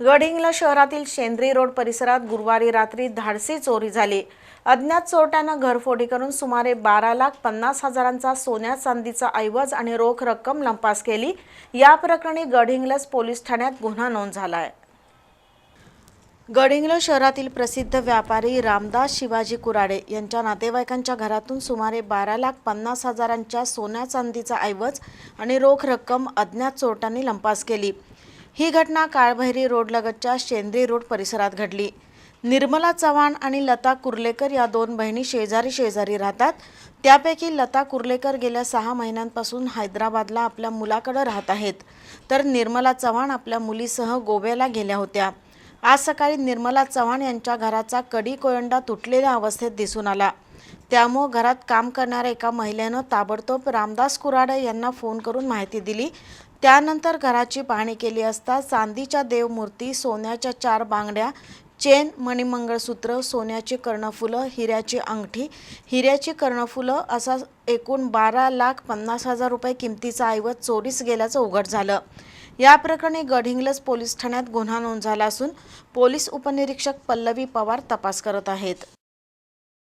गडहिंग्लज शहरातील शेंद्री रोड परिसरात गुरुवारी रात्री धाडसी चोरी झाली. अज्ञात चोरट्यानं घरफोडी करून सुमारे बारा लाख पन्नास हजारांचा सोन्या चांदीचा ऐवज आणि रोख रक्कम लंपास केली. या प्रकरणी गडहिंग्लज पोलीस ठाण्यात गुन्हा नोंद झाला आहे गडहिंग्लज शहरातील प्रसिद्ध व्यापारी रामदास शिवाजी कुराडे यांच्या नातेवाईकांच्या घरातून सुमारे बारा लाख पन्नास हजारांच्या सोन्या चांदीचा ऐवज आणि रोख रक्कम अज्ञात चोरट्यांनी लंपास केली. ही घटना काळभैरी रोडलगतच्या शेंद्री रोड परिसरात घडली. निर्मला चव्हाण आणि लता कुर्लेकर या दोन बहिणी शेजारी शेजारी राहतात. त्यापैकी लता कुर्लेकर गेल्या सहा महिन्यांपासून हैदराबादला आपल्या मुलाकडे राहत आहेत. तर निर्मला चव्हाण आपल्या मुलीसह गोव्याला गेल्या होत्या. आज सकाळी निर्मला चव्हाण यांच्या घराचा कडी कोयंडा तुटलेल्या अवस्थेत दिसून आला. त्यामुळं घरात काम करणाऱ्या एका महिलेनं ताबडतोब रामदास कुराडे यांना फोन करून माहिती दिली. त्यानंतर घराची पाहणी केली असता चांदीच्या देवमूर्ती सोन्याच्या चार बांगड्या चेन मणिमंगळसूत्र सोन्याची कर्णफुलं हिऱ्याची अंगठी. हिऱ्याची कर्णफुलं असा एकूण बारा लाख पन्नास हजार रुपये किमतीचा ऐवज चोरीस गेल्याचं उघड झालं. या प्रकरणी गडहिंग्लज पोलीस ठाण्यात गुन्हा नोंद झाला असून पोलीस उपनिरीक्षक पल्लवी पवार तपास करत आहेत.